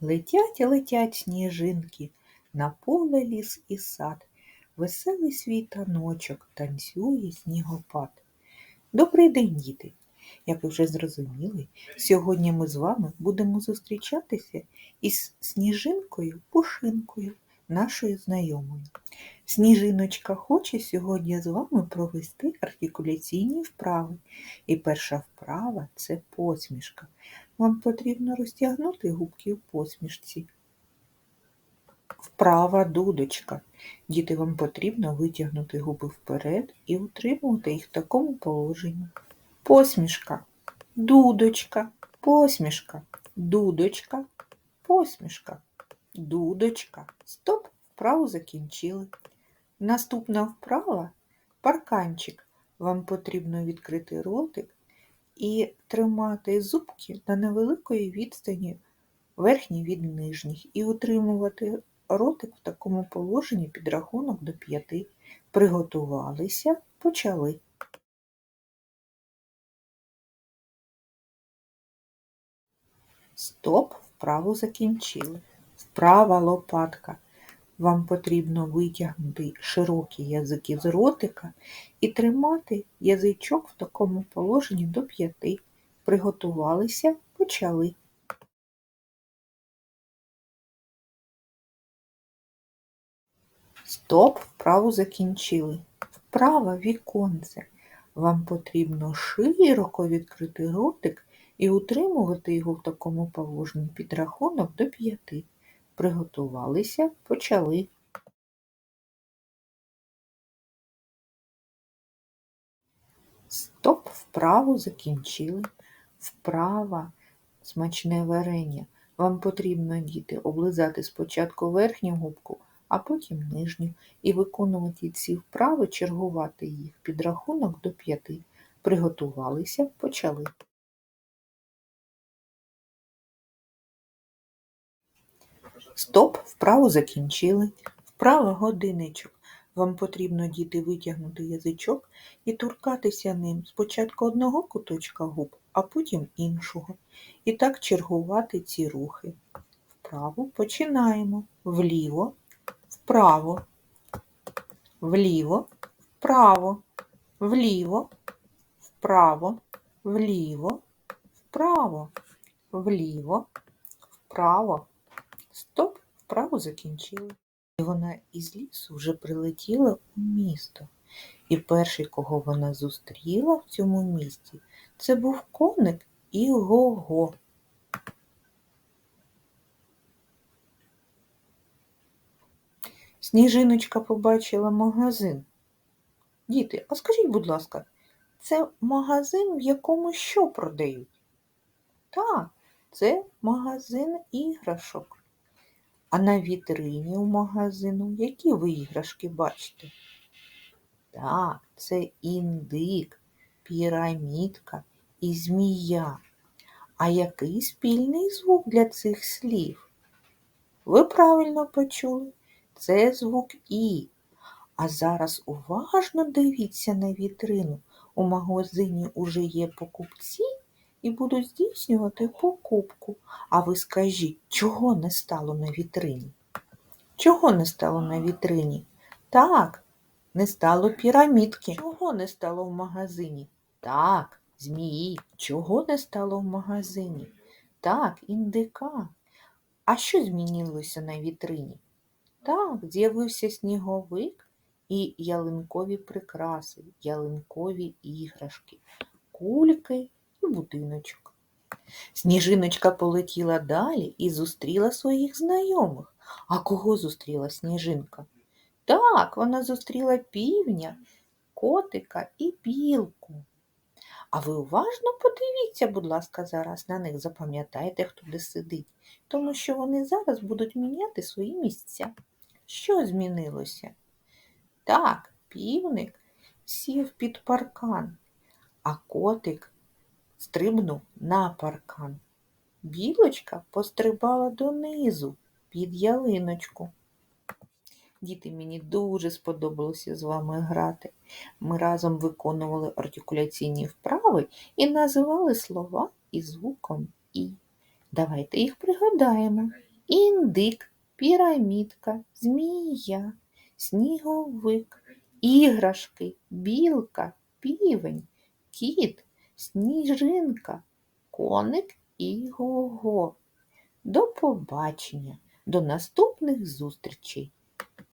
Летять, летять сніжинки на поле ліс і сад. Веселий свій таночок танцює снігопад. Добрий день, діти! Як ви вже зрозуміли, сьогодні ми з вами будемо зустрічатися із сніжинкою Пушинкою, нашою знайомою. Сніжиночка хоче сьогодні з вами провести артикуляційні вправи. І перша вправа це посмішка. Вам потрібно розтягнути губки в посмішці. Вправа дудочка. Діти, вам потрібно витягнути губи вперед і утримувати їх в такому положенні. Посмішка, дудочка, посмішка, дудочка, посмішка, дудочка. Стоп, вправу закінчили. Наступна вправа парканчик. Вам потрібно відкрити ротик і тримати зубки на невеликої відстані верхній від нижніх і утримувати ротик в такому положенні під рахунок до п'яти. Приготувалися, почали. Стоп, вправу закінчили. Вправа лопатка. Вам потрібно витягнути широкі язики з ротика і тримати язичок в такому положенні до п'яти. Приготувалися, почали. Стоп, вправу закінчили. Вправа віконце. Вам потрібно широко відкрити ротик і утримувати його в такому положенні під рахунок до п'яти. Приготувалися, почали. Стоп, вправу закінчили. Вправа смачне варення. Вам потрібно, діти, облизати спочатку верхню губку, а потім нижню. І виконувати ці вправи, чергувати їх під рахунок до п'яти. Приготувалися, почали. Стоп, вправу закінчили. Вправа годинничок. Вам потрібно, діти, витягнути язичок і туркатися ним спочатку одного куточка губ, а потім іншого. І так чергувати ці рухи. Вправо починаємо. Вліво, вправо, вліво, вправо, вліво, вправо, вліво, вправо, вліво, вправо. Стоп, вправо закінчили. І вона із лісу вже прилетіла у місто. І перший, кого вона зустріла в цьому місті, це був коник і Го-Го. Сніжиночка побачила магазин. Діти, а скажіть, будь ласка, це магазин, в якому що продають? Так, це магазин іграшок. А на вітрині у магазину які ви іграшки бачите? Так, це індик, пірамідка і змія. А який спільний звук для цих слів? Ви правильно почули? Це звук І. А зараз уважно дивіться на вітрину. У магазині уже є покупці і будуть здійснювати покупку. А ви скажіть, чого не стало на вітрині? Чого не стало на вітрині? Так, не стало пірамідки. Чого не стало в магазині? Так, змії. Чого не стало в магазині? Так, індика. А що змінилося на вітрині? Так, з'явився сніговик і ялинкові прикраси, ялинкові іграшки, кульки і будиночок. Сніжиночка полетіла далі і зустріла своїх знайомих. А кого зустріла сніжинка? Так, вона зустріла півня, котика і білку. А ви уважно подивіться, будь ласка, зараз на них запам'ятайте, хто де сидить, тому що вони зараз будуть міняти свої місця. Що змінилося? Так, півник сів під паркан, а котик стрибнув на паркан. Білочка пострибала донизу під ялиночку. Діти, мені дуже сподобалося з вами грати. Ми разом виконували артикуляційні вправи і називали слова із звуком І. Давайте їх пригадаємо. індик, пірамідка, змія, сніговик, іграшки, білка, півень, кіт, сніжинка, коник і гого. До побачення, до наступних зустрічей!